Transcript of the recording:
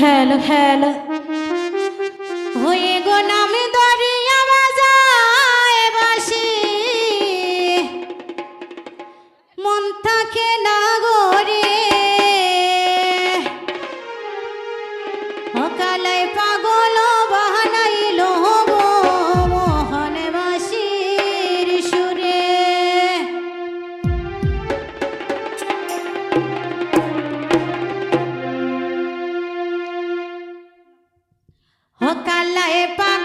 hello খেল হয়ে গো নামে দরিয়া বাজায় বাসি মন থাকে না কালায় পা